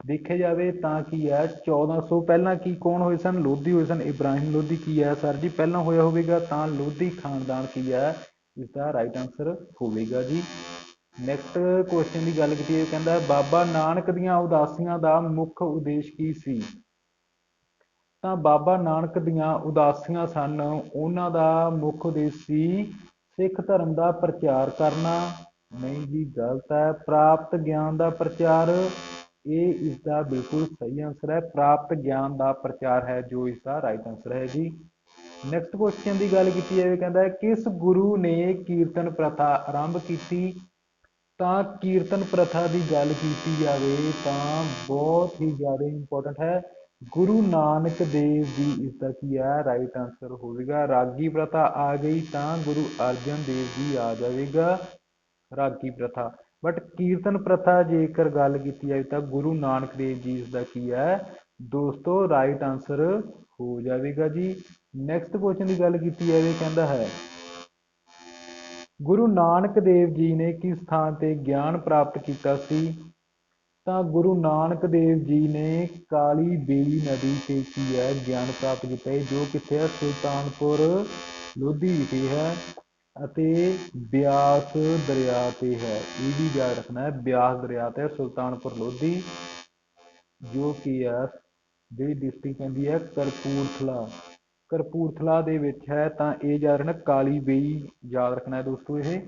ਦੇਖਿਆ ਜਾਵੇ ਤਾਂ ਕੀ ਹੈ 1400 ਪਹਿਲਾਂ ਕੀ ਕੌਣ ਹੋਏ ਸਨ? ਲੋਧੀ ਹੋਏ ਸਨ। ਇਬਰਾਹਿਮ ਲੋਧੀ ਕੀ ਹੈ ਸਰ ਜੀ? ਪਹਿਲਾਂ ਹੋਇਆ ਹੋਵੇਗਾ ਤਾਂ ਲੋਧੀ ਖਾਨਦਾਨ ਕੀ ਹੈ? ਇਸ ਦਾ ਰਾਈਟ ਆਨਸਰ ਹੋਵੇਗਾ ਜੀ। ਨੈਕਸਟ ਕੁਐਸਚਨ ਦੀ ਗੱਲ ਕੀਤੀ ਹੈ ਕਹਿੰਦਾ, ਬਾਬਾ ਨਾਨਕ ਦੀਆਂ ਉਦਾਸੀਆਂ ਦਾ ਮੁੱਖ ਉਦੇਸ਼ ਕੀ ਸੀ? ਤਾਂ ਬਾਬਾ ਨਾਨਕ ਦੀਆਂ ਉਦਾਸੀਆਂ ਸਨ, ਉਹਨਾਂ ਦਾ ਮੁੱਖ ਉਦੇਸ਼ ਸੀ ਸਿੱਖ ਧਰਮ ਦਾ ਪ੍ਰਚਾਰ ਕਰਨਾ। ਨਹੀਂ ਜੀ, ਗਲਤ ਹੈ। ਪ੍ਰਾਪਤ ਗਿਆਨ ਦਾ ਪ੍ਰਚਾਰ, ਇਹ ਇਸ ਦਾ ਬਿਲਕੁਲ ਸਹੀ ਆਨਸਰ ਹੈ। ਪ੍ਰਾਪਤ ਗਿਆਨ ਦਾ ਪ੍ਰਚਾਰ ਹੈ, ਜੋ ਇਸ ਦਾ ਰਾਈਟ ਆਨਸਰ ਹੈ ਜੀ। ਨੈਕਸਟ ਕੁਐਸਚਨ ਦੀ ਗੱਲ ਕੀਤੀ ਜਾਵੇ ਕਹਿੰਦਾ, ਕਿਸ ਗੁਰੂ ਨੇ ਕੀਰਤਨ ਪ੍ਰਥਾ ਆਰੰਭ ਕੀਤੀ? ਤਾਂ ਕੀਰਤਨ ਪ੍ਰਥਾ ਦੀ ਗੱਲ ਕੀਤੀ ਜਾਵੇ ਤਾਂ ਬਹੁਤ ਹੀ ਜ਼ਿਆਦਾ ਇੰਪੋਰਟੈਂਟ ਹੈ। ਗੁਰੂ ਨਾਨਕ ਦੇਵ ਜੀ ਇਸਦਾ ਕੀ ਹੈ? ਰਾਈਟ ਆਨਸਰ ਹੋਵੇਗਾ। ਰਾਗੀ ਪ੍ਰਥਾ ਆ ਗਈ ਤਾਂ ਗੁਰੂ ਅਰਜਨ ਦੇਵ ਜੀ ਆ ਜਾਵੇਗਾ। ਰਾਗੀ ਪ੍ਰਥਾ। ਬਟ ਕੀਰਤਨ ਪ੍ਰਥਾ ਜੇਕਰ ਗੱਲ ਕੀਤੀ ਜਾਵੇ ਤਾਂ ਗੁਰੂ ਨਾਨਕ ਦੇਵ ਜੀ ਇਸਦਾ ਕੀ ਹੈ? ਦੋਸਤੋ ਰਾਈਟ ਆਨਸਰ ਹੋ ਜਾਵੇਗਾ ਜੀ। ਨੈਕਸਟ ਕੁਐਸਚਨ ਦੀ ਗੱਲ ਕੀਤੀ ਜਾਵੇ, ਕਹਿੰਦਾ ਹੈ ਗੁਰੂ ਨਾਨਕ ਦੇਵ ਜੀ ਨੇ ਕਿਸ ਥਾਂ ਤੇ ਗਿਆਨ ਪ੍ਰਾਪਤ ਕੀਤਾ ਸੀ? ਤਾਂ ਗੁਰੂ ਨਾਨਕ ਦੇਵ ਜੀ ਨੇ ਕਾਲੀ ਬੇਈ ਨਦੀ ਤੇ ਕੀ ਹੈ? ਗਿਆਨ ਪ੍ਰਾਪਤ ਕੀਤਾ ਹੈ, ਜੋ ਕਿੱਥੇ ਹੈ? ਸੁਲਤਾਨਪੁਰ ਲੋਧੀ ਵਿਖੇ ਹੈ ਅਤੇ ਬਿਆਸ ਦਰਿਆ ਤੇ ਹੈ। ਇਹ ਵੀ ਯਾਦ ਰੱਖਣਾ ਹੈ, ਬਿਆਸ ਦਰਿਆ ਤੇ ਸੁਲਤਾਨਪੁਰ ਲੋਧੀ, ਜੋ ਕਿ ਹੈ, ਜਿਹੜੀ ਡਿਸਟ੍ਰਿਕਟ ਪੈਂਦੀ ਹੈ, ਕਰਪੂਰਥਲਾ। ਕਪੂਰਥਲਾ ਦੇ ਵਿੱਚ ਹੈ, ਤਾਂ ਇਹ ਯਾਦ ਰੱਖਣਾ ਕਾਲੀ ਬੇਈ ਯਾਦ ਰੱਖਣਾ ਹੈ ਦੋਸਤੋ ਇਹ।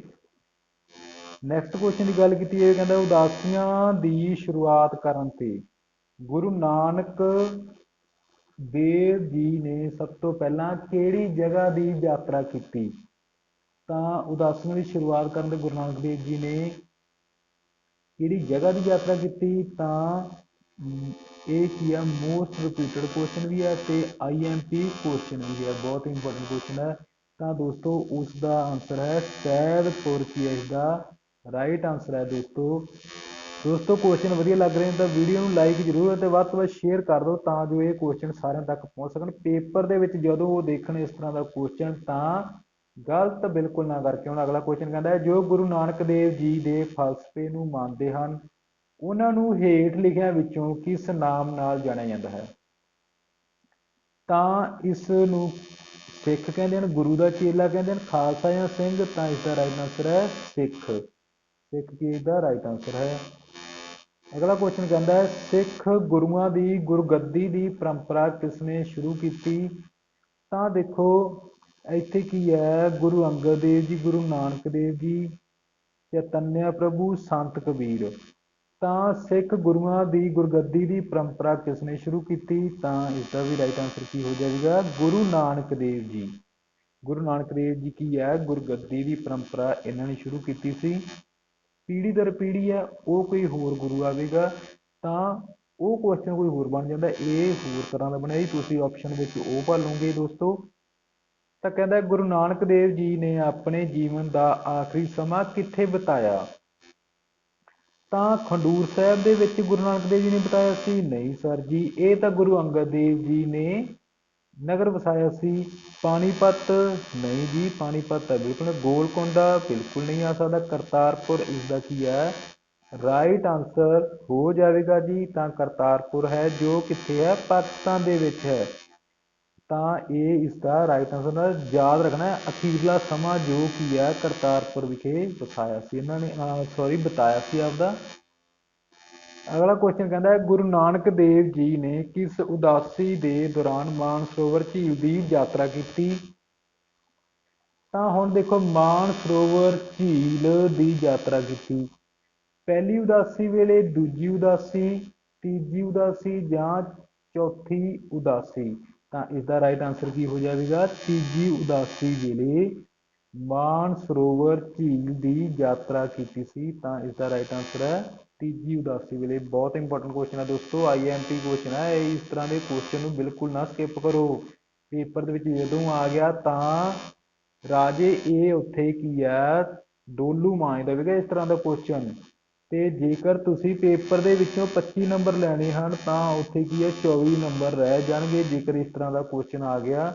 ਨੈਕਸਟ ਕੁਐਸਚਨ ਦੀ ਗੱਲ ਕੀਤੀ ਹੈ ਕਹਿੰਦਾ ਉਦਾਸੀਆਂ ਦੀ ਸ਼ੁਰੂਆਤ ਕਰਨ ਤੇ ਗੁਰੂ ਨਾਨਕ ਦੇਵ ਜੀ ਨੇ ਸਭ ਤੋਂ ਪਹਿਲਾਂ ਕਿਹੜੀ ਜਗ੍ਹਾ ਦੀ ਯਾਤਰਾ ਕੀਤੀ? ਤਾਂ ਉਦਾਸੀਆਂ ਦੀ ਸ਼ੁਰੂਆਤ ਕਰਨ ਤੇ ਗੁਰੂ ਨਾਨਕ ਦੇਵ ਜੀ ਨੇ ਕਿਹੜੀ ਜਗ੍ਹਾ ਦੀ ਯਾਤਰਾ ਕੀਤੀ? ਤਾਂ ਇਹ ਕੀ ਹੈ ਮੋਸਟ ਰਿਪੀਟਡ ਕੁਐਸਚਨ ਵੀ ਹੈ ਤੇ ਆਈਐਮਪੀ ਕੁਐਸਚਨ ਵੀ ਹੈ ਬਹੁਤ ਇੰਪੋਰਟੈਂਟ ਕੁਐਸਚਨ ਹੈ ਤਾਂ ਦੋਸਤੋ ਉਸ ਦਾ ਆਨਸਰ ਹੈ ਸੈਦਪੁਰ ਕੀ ਹੈ ਇਸ ਦਾ ਰਾਈਟ ਆਨਸਰ ਹੈ ਦੋਸਤੋ। ਦੋਸਤੋ ਕੁਐਸਚਨ ਵਧੀਆ ਲੱਗ ਰਹੇ ਨੇ ਤਾਂ ਵੀਡੀਓ ਨੂੰ ਲਾਈਕ ਜ਼ਰੂਰ ਅਤੇ ਵੱਧ ਤੋਂ ਵੱਧ ਸ਼ੇਅਰ ਕਰ ਦਿਓ ਤਾਂ ਜੋ ਇਹ ਕੁਐਸਚਨ ਸਾਰਿਆਂ ਤੱਕ ਪਹੁੰਚ ਸਕਣ। ਪੇਪਰ ਦੇ ਵਿੱਚ ਜਦੋਂ ਉਹ ਦੇਖਣ ਇਸ ਤਰ੍ਹਾਂ ਦਾ ਕੁਐਸਚਨ ਤਾਂ ਗਲਤ ਬਿਲਕੁਲ ਨਾ ਕਰਕੇ ਹੁਣ ਅਗਲਾ ਕੁਐਸਚਨ ਕਹਿੰਦਾ ਹੈ, ਜੋ ਗੁਰੂ ਨਾਨਕ ਦੇਵ ਜੀ ਦੇ ਫਲਸਫੇ ਨੂੰ ਮੰਨਦੇ ਹਨ ਉਹਨਾਂ ਨੂੰ ਹੇਠ ਲਿਖਿਆਂ ਵਿੱਚੋਂ ਕਿਸ ਨਾਮ ਨਾਲ ਜਾਣਿਆ ਜਾਂਦਾ ਹੈ? ਤਾਂ ਇਸ ਨੂੰ ਸਿੱਖ ਕਹਿੰਦੇ ਹਨ, ਗੁਰੂ ਦਾ ਚੇਲਾ ਕਹਿੰਦੇ ਹਨ, ਖਾਲਸਾ ਜਾਂ ਸਿੰਘ, ਤਾਂ ਇਸ ਦਾ ਰਾਈਟ ਆਨਸਰ ਹੈ ਸਿੱਖ। ਸਿੱਖ ਕੀ ਦਾ ਰਾਈਟ ਆਨਸਰ ਹੈ? ਅਗਲਾ ਕੁਐਸਚਨ ਕਹਿੰਦਾ ਹੈ, ਸਿੱਖ ਗੁਰੂਆਂ ਦੀ ਗੁਰਗੱਦੀ ਦੀ ਪਰੰਪਰਾ ਕਿਸਨੇ ਸ਼ੁਰੂ ਕੀਤੀ? ਤਾਂ ਦੇਖੋ, ਇੱਥੇ ਕੀ ਹੈ? ਗੁਰੂ ਅੰਗਦ ਦੇਵ ਜੀ, ਗੁਰੂ ਨਾਨਕ ਦੇਵ ਜੀ, ਚੈਤਨਿਆ ਪ੍ਰਭੂ, ਸੰਤ ਕਬੀਰ। ਤਾਂ ਸਿੱਖ ਗੁਰੂਆਂ ਦੀ ਗੁਰਗੱਦੀ ਦੀ ਪਰੰਪਰਾ ਕਿਸਨੇ ਸ਼ੁਰੂ ਕੀਤੀ? ਤਾਂ ਇਸਦਾ ਵੀ ਰਾਈਟ ਆਨਸਰ ਕੀ ਹੋ ਜਾਵੇਗਾ? ਗੁਰੂ ਨਾਨਕ ਦੇਵ ਜੀ। ਗੁਰੂ ਨਾਨਕ ਦੇਵ ਜੀ ਕੀ ਹੈ? ਗੁਰਗੱਦੀ ਦੀ ਪਰੰਪਰਾ ਇਹਨਾਂ ਨੇ ਸ਼ੁਰੂ ਕੀਤੀ ਸੀ। ਪੀੜੀ ਦਰ ਪੀੜ੍ਹੀ ਹੈ, ਉਹ ਕੋਈ ਹੋਰ ਗੁਰੂ ਆਵੇਗਾ ਤਾਂ ਉਹ ਕੁਐਸਚਨ ਕੋਈ ਹੋਰ ਬਣ ਜਾਂਦਾ। ਇਹ ਹੋਰ ਤਰ੍ਹਾਂ ਦਾ ਬਣਿਆ ਜੀ। ਤੁਸੀਂ ਆਪਸ਼ਨ ਵਿੱਚ ਉਹ ਭਾਲੋਗੇ ਦੋਸਤੋ। ਤਾਂ ਕਹਿੰਦਾ ਗੁਰੂ ਨਾਨਕ ਦੇਵ ਜੀ ਨੇ ਆਪਣੇ ਜੀਵਨ ਦਾ ਆਖਰੀ ਸਮਾਂ ਕਿੱਥੇ ਬਿਤਾਇਆ? ਤਾਂ ਖੰਡੂਰ ਸਾਹਿਬ ਦੇ ਵਿੱਚ ਗੁਰੂ ਨਾਨਕ ਦੇਵ ਜੀ ਨੇ ਬਿਤਾਇਆ ਸੀ? ਨਹੀਂ ਸਰ ਜੀ, ਇਹ ਤਾਂ ਗੁਰੂ ਅੰਗਦ ਦੇਵ ਜੀ ਨੇ ਨਗਰ ਵਸਾਇਆ ਸੀ। ਪਾਣੀਪਤ? ਨਹੀਂ ਜੀ, ਪਾਣੀਪਤ ਤਾਂ ਬਿਲਕੁਲ ਗੋਲਕੁੰਡਾ, ਬਿਲਕੁਲ ਨਹੀਂ ਆ ਸਕਦਾ। ਕਰਤਾਰਪੁਰ ਇਸ ਦਾ ਕੀ ਹੈ ਰਾਈਟ ਆਨਸਰ ਹੋ ਜਾਵੇਗਾ ਜੀ, ਤਾਂ ਕਰਤਾਰਪੁਰ ਹੈ ਜੋ ਕਿੱਥੇ ਹੈ ਪਾਕਿਸਤਾਨ ਦੇ ਵਿੱਚ ਹੈ। ਤਾਂ ਇਹ ਇਸਦਾ ਰਾਈਟ ਆਨਸਰ ਹੈ ਯਾਦ ਰੱਖਣਾ ਹੈ, ਅਖੀਰਲਾ ਸਮਾਂ ਜੋ ਕੀ ਹੈ ਕਰਤਾਰਪੁਰ ਵਿਖੇ ਵਸਾਇਆ ਸੀ। ਇਹਨਾਂ ਨੇ ਸੌਰੀ ਬਤਾਇਆ ਸੀ ਆਪਦਾ। ਅਗਲਾ ਕੁਐਸਚਨ ਕਹਿੰਦਾ ਹੈ, ਗੁਰੂ ਨਾਨਕ ਦੇਵ ਜੀ ਨੇ ਕਿਸ ਉਦਾਸੀ ਦੇ ਦੌਰਾਨ ਮਾਨਸਰੋਵਰ ਝੀਲ ਦੀ ਯਾਤਰਾ ਕੀਤੀ? ਤਾਂ ਹੁਣ ਦੇਖੋ, ਮਾਨਸਰੋਵਰ ਝੀਲ ਦੀ ਯਾਤਰਾ ਕੀਤੀ। ਪਹਿਲੀ ਉਦਾਸੀ ਵੇਲੇ ਦੂਜੀ ਉਦਾਸੀ, ਤੀਜੀ ਉਦਾਸੀ ਜਾਂ ਚੌਥੀ ਉਦਾਸੀ। ਤਾਂ ਇਸਦਾ ਰਾਈਟ ਆਨਸਰ ਕੀ ਹੋ ਜਾਵੇਗਾ? ਤੀਜੀ ਉਦਾਸੀ ਵੇਲੇ ਮਾਨਸਰੋਵਰ ਝੀਲ ਦੀ ਯਾਤਰਾ ਕੀਤੀ ਸੀ, ਤਾਂ ਇਸਦਾ ਰਾਈਟ ਆਨਸਰ ਹੈ ਤੀਜੀ ਉਦਾਸੀ ਵੇਲੇ। ਬਹੁਤ ਇੰਪੋਰਟੈਂਟ ਕੁਐਸਚਨ ਹੈ ਦੋਸਤੋ ਆਈਐਮਪੀ ਕੁਐਸਚਨ ਹੈ ਇਸ ਤਰ੍ਹਾਂ ਦੇ ਕੁਐਸਚਨ ਨੂੰ ਬਿਲਕੁਲ ਨਾ ਸਕਿਪ ਕਰੋ। ਪੇਪਰ ਦੇ ਵਿੱਚ ਜਦੋਂ ਆ ਗਿਆ ਤਾਂ ਰਾਜੇ ਇਹ ਉੱਥੇ ਕੀ ਹੈ ਡੋਲੂ ਮਾਂਜ ਦੇਵੇਗਾ ਇਸ ਤਰ੍ਹਾਂ ਦਾ ਕੁਐਸਚਨ ਤੇ ਜੇਕਰ ਤੁਸੀਂ ਪੇਪਰ ਦੇ ਵਿੱਚੋਂ 25 ਨੰਬਰ ਲੈਣੇ ਹਨ, ਤਾਂ ਉੱਥੇ ਕੀ ਹੈ? 24 ਨੰਬਰ ਰਹਿ ਜਾਣਗੇ। ਜੇਕਰ ਇਸ ਤਰ੍ਹਾਂ ਦਾ ਕੁਐਸਚਨ ਆ ਗਿਆ,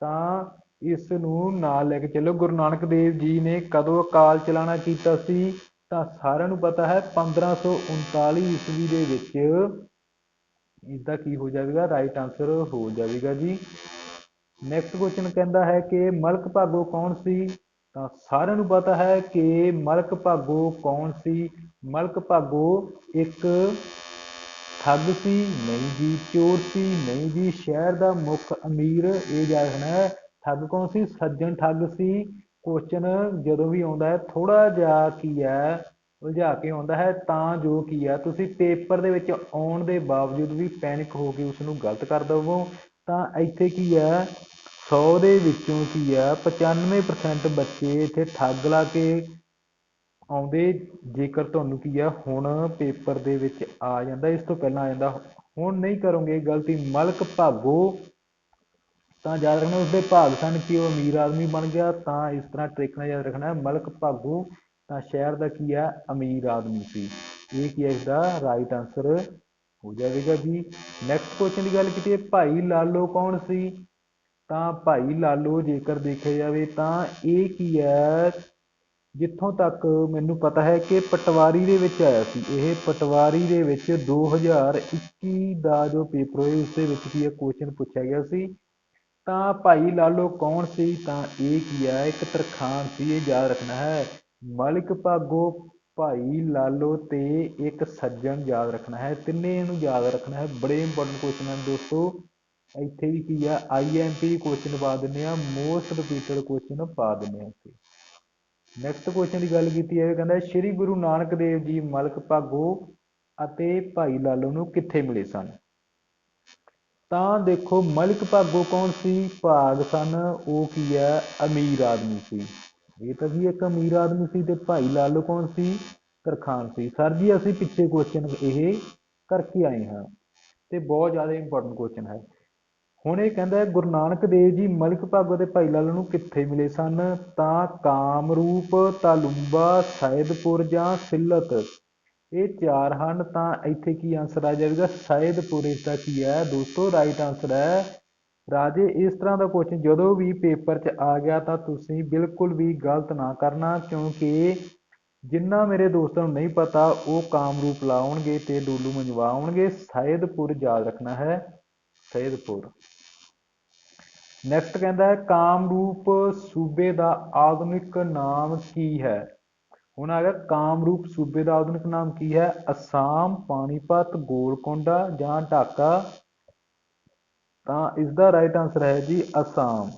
ਤਾਂ ਇਸ ਨੂੰ ਨਾਲ ਲੈ ਕੇ ਚੱਲੋ। ਗੁਰੂ ਨਾਨਕ ਦੇਵ ਜੀ ਨੇ ਕਦੋਂ ਅਕਾਲ ਚਲਾਣਾ ਕੀਤਾ ਸੀ? ਤਾਂ ਸਾਰਿਆਂ ਨੂੰ ਪਤਾ ਹੈ 1539 ਈਸਵੀ ਦੇ ਵਿੱਚ। ਇਸ ਦਾ ਕੀ ਹੋ ਜਾਵੇਗਾ? ਰਾਈਟ ਆਨਸਰ ਹੋ ਜਾਵੇਗਾ ਜੀ। ਨੈਕਸਟ ਕੁਐਸਚਨ ਕਹਿੰਦਾ ਹੈ ਕਿ ਮਲਕ ਭਾਗੋ ਕੌਣ ਸੀ? ਤਾਂ ਸਾਰਿਆਂ ਨੂੰ ਪਤਾ ਹੈ ਕਿ ਮਲਕ ਭਾਗੋ ਕੌਣ ਸੀ? ਮਲਕ ਭਾਗੋ ਇੱਕ ਠੱਗ ਸੀ, ਨਹੀਂ ਜੀ ਚੋਰ ਸੀ, ਨਹੀਂ ਜੀ ਸ਼ਹਿਰ ਦਾ ਮੁੱਖ ਅਮੀਰ। ਇਹ ਜਾਣਨਾ ਹੈ, ਠੱਗ ਕੌਣ ਸੀ? ਸੱਜਣ ਠੱਗ ਸੀ। ਕੁਐਸਚਨ ਜਦੋਂ ਵੀ ਆਉਂਦਾ ਹੈ ਥੋੜਾ ਜਿਹਾ ਕੀ ਹੈ, ਉਲਝਾ ਕੇ ਆਉਂਦਾ ਹੈ, ਤਾਂ ਜੋ ਕੀ ਹੈ, ਤੁਸੀਂ ਪੇਪਰ ਦੇ ਵਿੱਚ ਆਉਣ ਦੇ ਬਾਵਜੂਦ ਵੀ ਪੈਨਿਕ ਹੋ ਕੇ ਉਸ ਨੂੰ ਗਲਤ ਕਰ ਦਵੋ। ਤਾਂ ਇੱਥੇ ਕੀ ਹੈ ਸੌ ਦੇ ਵਿੱਚੋਂ ਕੀ ਹੈ 95% ਬੱਚੇ ਇੱਥੇ ਠੱਗ ਲਾ ਕੇ ਆਉਂਦੇ, ਜੇਕਰ ਤੁਹਾਨੂੰ ਕੀ ਹੈ ਹੁਣ ਪੇਪਰ ਦੇ ਵਿੱਚ ਆ ਜਾਂਦਾ, ਇਸ ਤੋਂ ਪਹਿਲਾਂ ਆ ਜਾਂਦਾ। ਹੁਣ ਨਹੀਂ ਕਰੋਗੇ ਗਲਤੀ, ਮਲਕ ਭਾਗੋ। ਤਾਂ ਯਾਦ ਰੱਖਣਾ, ਉਸਦੇ ਭਾਗ ਸਨ ਕਿ ਉਹ ਅਮੀਰ ਆਦਮੀ ਬਣ ਗਿਆ, ਤਾਂ ਇਸ ਤਰ੍ਹਾਂ ਟ੍ਰਿਕ ਨਾਲ ਯਾਦ ਰੱਖਣਾ, ਮਲਕ ਭਾਗੋ, ਤਾਂ ਸ਼ਹਿਰ ਦਾ ਕੀ ਹੈ ਅਮੀਰ ਆਦਮੀ ਸੀ। ਇਹ ਕੀ ਹੈ ਇਸਦਾ ਰਾਈਟ ਆਨਸਰ ਹੋ ਜਾਵੇਗਾ ਜੀ। ਨੈਕਸਟ ਕੁਐਸਚਨ ਦੀ ਗੱਲ ਕੀਤੀ ਹੈ, ਭਾਈ ਲਾਲੋ ਕੌਣ ਸੀ? ਤਾਂ ਭਾਈ ਲਾਲੋ ਜੇਕਰ ਦੇਖਿਆ ਜਾਵੇ ਤਾਂ ਇਹ ਕੀ ਹੈ, ਜਿੱਥੋਂ ਤੱਕ ਮੈਨੂੰ ਪਤਾ ਹੈ ਕਿ ਪਟਵਾਰੀ ਦੇ ਵਿੱਚ ਆਇਆ ਸੀ। ਇਹ ਪਟਵਾਰੀ ਦੇ ਵਿੱਚ 2021 ਦਾ ਜੋ ਪੇਪਰ ਹੋਇਆ, ਉਸ ਦੇ ਵਿੱਚ ਕੀ ਹੈ ਕੁਐਸਚਨ ਪੁੱਛਿਆ ਗਿਆ ਸੀ। ਤਾਂ ਭਾਈ ਲਾਲੋ ਕੌਣ ਸੀ? ਤਾਂ ਇਹ ਕੀ ਹੈ, ਇੱਕ ਤਰਖਾਣ ਸੀ, ਇਹ ਯਾਦ ਰੱਖਣਾ ਹੈ। ਮਲਿਕ ਭਾਗੋ, ਭਾਈ ਲਾਲੋ ਤੇ ਇੱਕ ਸੱਜਣ ਯਾਦ ਰੱਖਣਾ ਹੈ। ਤਿੰਨੇ ਇਹਨੂੰ ਯਾਦ ਰੱਖਣਾ ਹੈ। ਬੜੇ ਇੰਪੋਰਟੈਂਟ ਕੁਐਸਚਨ ਹਨ ਦੋਸਤੋ। ਇੱਥੇ ਵੀ ਕੀ ਆ ਆਈਐਮਪੀ ਕੁਐਸਚਨ ਪਾ ਦਿੰਦੇ ਹਾਂ ਮੋਸਟ ਰਿਪੀਟਡ ਕੁਐਸਚਨ ਪਾ ਦਿੰਦੇ ਹਾਂ ਇੱਥੇ। ਨੈਕਸਟ ਕੁਐਸਚਨ ਦੀ ਗੱਲ ਕੀਤੀ ਜਾਵੇ, ਕਹਿੰਦਾ ਸ਼੍ਰੀ ਗੁਰੂ ਨਾਨਕ ਦੇਵ ਜੀ, ਮਲਕ ਭਾਗੋ ਅਤੇ ਭਾਈ ਲਾਲੋ ਨੂੰ ਕਿੱਥੇ ਮਿਲੇ ਸਨ? ਤਾਂ ਦੇਖੋ, ਮਲਿਕ ਭਾਗੋ ਕੌਣ ਸੀ? ਭਾਗ ਸਨ, ਉਹ ਕੀ ਹੈ ਅਮੀਰ ਆਦਮੀ ਸੀ। ਇਹ ਤਾਂ ਵੀ ਇੱਕ ਅਮੀਰ ਆਦਮੀ ਸੀ ਤੇ ਭਾਈ ਲਾਲੋ ਕੌਣ ਸੀ? ਤਰਖਾਨ ਸੀ। ਸਰ ਜੀ, ਅਸੀਂ ਪਿੱਛੇ ਕੁਐਸਚਨ ਇਹ ਕਰਕੇ ਆਏ ਹਾਂ ਤੇ ਬਹੁਤ ਜ਼ਿਆਦਾ ਇੰਪੋਰਟੈਂਟ ਕੁਐਸਚਨ ਹੈ। ਹੁਣ ਇਹ ਕਹਿੰਦਾ ਗੁਰੂ ਨਾਨਕ ਦੇਵ ਜੀ ਮਲਿਕ ਭਾਗੋ ਦੇ ਭਾਈ ਲਾਲੋ ਨੂੰ ਕਿੱਥੇ ਮਿਲੇ ਸਨ? ਤਾਂ ਕਾਮਰੂਪ, ਤਾਲੁੰਬਾ, ਸੈਦਪੁਰ ਜਾਂ ਸਿੱਲਤ? ਇਹ ਚਾਰ ਹਨ, ਤਾਂ ਇੱਥੇ ਕੀ ਆਨਸਰ ਆ ਜਾਵੇਗਾ? ਸੈਦਪੁਰ ਇਸ ਦਾ ਕੀ ਹੈ? ਦੋਸਤੋ ਰਾਈਟ ਆਨਸਰ ਹੈ। ਰਾਜੇ, ਇਸ ਤਰ੍ਹਾਂ ਦਾ ਕੁਐਸਚਨ ਜਦੋਂ ਵੀ ਪੇਪਰ 'ਚ ਆ ਗਿਆ ਤਾਂ ਤੁਸੀਂ ਬਿਲਕੁਲ ਵੀ ਗਲਤ ਨਾ ਕਰਨਾ, ਕਿਉਂਕਿ ਜਿੰਨਾ ਮੇਰੇ ਦੋਸਤਾਂ ਨੂੰ ਨਹੀਂ ਪਤਾ, ਉਹ ਕਾਮਰੂਪ ਲਾਉਣਗੇ ਤੇ ਡੋਲੂ ਮੰਜਵਾਉਣਗੇ ਸੈਦਪੁਰ ਯਾਦ ਰੱਖਣਾ ਹੈ। ਸੈਦਪੁਰ। ਨੈਕਸਟ ਕਹਿੰਦਾ ਹੈ ਕਾਮਰੂਪ ਸੂਬੇ ਦਾ ਆਧੁਨਿਕ ਨਾਮ ਕੀ ਹੈ? ਹੁਣ ਆ ਗਿਆ ਕਾਮਰੂਪ ਸੂਬੇ ਦਾ ਆਧੁਨਿਕ ਨਾਮ ਕੀ ਹੈ? ਅਸਾਮ, ਪਾਣੀਪਤ, ਗੋਲਕੋਂਡਾ ਜਾਂ ਢਾਕਾ? ਤਾਂ ਇਸ ਦਾ ਰਾਈਟ ਆਨਸਰ ਹੈ ਜੀ ਅਸਾਮ।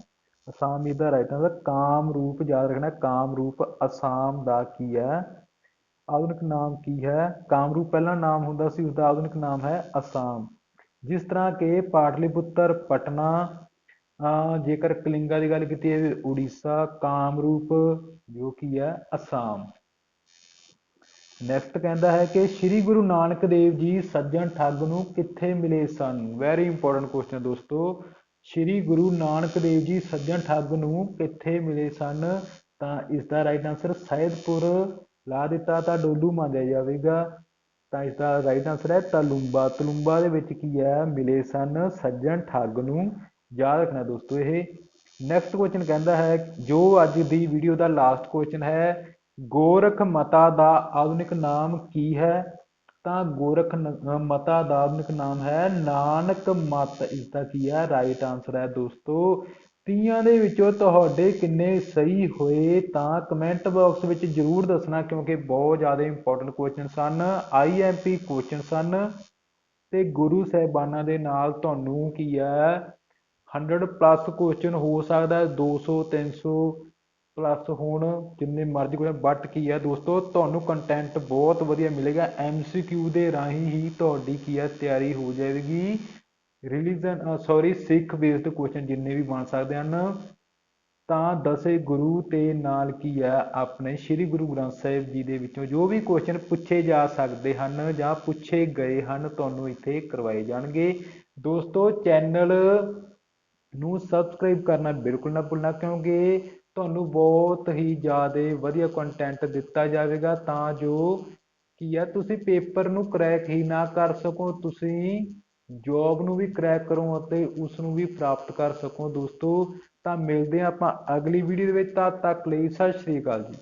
ਅਸਾਮ ਇਸ ਦਾ ਰਾਈਟ ਆਨਸਰ ਕਾਮਰੂਪ ਯਾਦ ਰੱਖਣਾ ਕਾਮਰੂਪ ਅਸਾਮ ਦਾ ਕੀ ਹੈ? ਆਧੁਨਿਕ ਨਾਮ ਕੀ ਹੈ? ਕਾਮਰੂਪ ਪਹਿਲਾ ਨਾਮ ਹੁੰਦਾ ਸੀ ਉਸ ਦਾ ਆਧੁਨਿਕ ਨਾਮ ਹੈ ਅਸਾਮ। ਜਿਸ ਤਰ੍ਹਾਂ ਕਿ ਪਾਟਲੀਪੁੱਤਰ, ਪਟਨਾ ਜੇਕਰ ਕਲਿੰਗਾ ਦੀ ਗੱਲ ਕੀਤੀ ਹੈ ਉੜੀਸਾ ਕਾਮਰੂਪ ਜੋ ਕੀ ਹੈ, ਅਸਾਮ। ਨੈਕਸਟ ਕਹਿੰਦਾ ਹੈ ਕਿ ਸ੍ਰੀ ਗੁਰੂ ਨਾਨਕ ਦੇਵ ਜੀ ਸੱਜਣ ਠੱਗ ਨੂੰ ਕਿੱਥੇ ਮਿਲੇ ਸਨ? ਵੈਰੀ ਇੰਪੋਰਟੈਂਟ ਕੁਐਸਚਨ ਦੋਸਤੋ। ਸ੍ਰੀ ਗੁਰੂ ਨਾਨਕ ਦੇਵ ਜੀ ਸੱਜਣ ਠੱਗ ਨੂੰ ਕਿੱਥੇ ਮਿਲੇ ਸਨ? ਤਾਂ ਇਸ ਦਾ ਰਾਈਟ ਆਨਸਰ ਸੈਦਪੁਰ। ਲਾ ਦਿੱਤਾ ਤਾਂ ਡੋਲੂ ਮੰਨਿਆ ਜਾਵੇਗਾ। ਤਾਂ ਇਸ ਦਾ ਰਾਈਟ ਆਨਸਰ ਹੈ ਤਲੂੰਬਾ। ਤਲੂੰਬਾ ਦੇ ਵਿੱਚ ਕੀ ਹੈ? ਮਿਲੇ ਸਨ ਸੱਜਣ ਠੱਗ ਨੂੰ। ਯਾਦ ਰੱਖਣਾ ਦੋਸਤੋ, ਇਹ ਨੈਕਸਟ ਕੁਐਸਚਨ ਕਹਿੰਦਾ ਹੈ, ਜੋ ਅੱਜ ਦੀ ਵੀਡੀਓ ਦਾ ਲਾਸਟ ਕੁਐਸਚਨ ਹੈ, ਗੋਰਖ ਮਤਾ ਦਾ ਆਧੁਨਿਕ ਨਾਮ ਕੀ ਹੈ? ਤਾਂ ਗੋਰਖ ਮਤਾ ਦਾ ਆਧੁਨਿਕ ਨਾਮ ਹੈ ਨਾਨਕ ਮਤ। ਇਸ ਦਾ ਕੀ ਹੈ? ਰਾਈਟ ਆਨਸਰ ਹੈ ਦੋਸਤੋ, ਤੀਆਂ ਦੇ ਵਿੱਚੋਂ ਤੁਹਾਡੇ ਕਿੰਨੇ ਸਹੀ ਹੋਏ ਤਾਂ ਕਮੈਂਟ ਬਾਕਸ ਵਿੱਚ ਜ਼ਰੂਰ ਦੱਸਣਾ, ਕਿਉਂਕਿ ਬਹੁਤ ਜ਼ਿਆਦਾ ਇੰਪੋਰਟੈਂਟ ਕੁਐਸਚਨ ਸਨ ਆਈਐਮਪੀ ਕੁਐਸਚਨ ਸਨ। ਤੇ ਗੁਰੂ ਸਾਹਿਬਾਨਾਂ ਦੇ ਨਾਲ ਤੁਹਾਨੂੰ ਕੀ ਹੈ? 100 ਪਲੱਸ ਕੁਐਸਚਨ ਹੋ ਸਕਦਾ ਹੈ 200 300 ਪਲੱਸ ਹੋਣ, ਜਿੰਨੇ ਮਰਜ਼ੀ ਕੋਈ ਬਟ ਕੀ ਹੈ ਦੋਸਤੋ, ਤੁਹਾਨੂੰ ਕੰਟੈਂਟ ਬਹੁਤ ਵਧੀਆ ਮਿਲੇਗਾ ਐਮਸੀਕਿਊ ਦੇ ਰਾਹੀਂ ਹੀ ਤੁਹਾਡੀ ਕੀ ਹੈ, ਤਿਆਰੀ ਹੋ ਜਾਵੇਗੀ। Religion sorry Sikh based question ਜਿੰਨੇ ਵੀ ਬਣ ਸਕਦੇ ਹਨ। ਤਾਂ ਦਸੇ ਗੁਰੂ ਤੇ ਨਾਲ ਕੀ ਹੈ, ਆਪਣੇ ਸ੍ਰੀ ਗੁਰੂ ਗ੍ਰੰਥ ਸਾਹਿਬ ਜੀ ਦੇ ਵਿੱਚੋਂ ਜੋ ਵੀ ਕੁਐਸਚਨ ਪੁੱਛੇ ਜਾ ਸਕਦੇ ਹਨ ਜਾਂ ਪੁੱਛੇ ਗਏ ਹਨ, ਤੁਹਾਨੂੰ ਇੱਥੇ ਕਰਵਾਏ ਜਾਣਗੇ। ਦੋਸਤੋ ਚੈਨਲ ਨੂੰ ਸਬਸਕ੍ਰਾਈਬ ਕਰਨਾ ਬਿਲਕੁਲ ਨਾ ਭੁੱਲਣਾ, ਕਿਉਂਕਿ ਤੁਹਾਨੂੰ ਬਹੁਤ ਹੀ ਜ਼ਿਆਦਾ ਵਧੀਆ ਕੰਟੈਂਟ ਦਿੱਤਾ ਜਾਵੇਗਾ, ਤਾਂ ਜੋ ਕੀ ਹੈ ਤੁਸੀਂ ਪੇਪਰ ਨੂੰ ਕਰੈਕ ਹੀ ਨਾ ਕਰ ਸਕੋ, ਤੁਸੀਂ ਜੋਬ ਨੂੰ ਵੀ ਕਰੈਕ ਕਰੋ ਅਤੇ ਉਸ ਨੂੰ ਵੀ ਪ੍ਰਾਪਤ ਕਰ ਸਕੋ ਦੋਸਤੋ। ਤਾਂ ਮਿਲਦੇ ਹਾਂ ਆਪਾਂ ਅਗਲੀ ਵੀਡੀਓ ਦੇ ਵਿੱਚ, ਤਦ ਤੱਕ ਲਈ ਸਤਿ ਸ਼੍ਰੀ ਅਕਾਲ ਜੀ।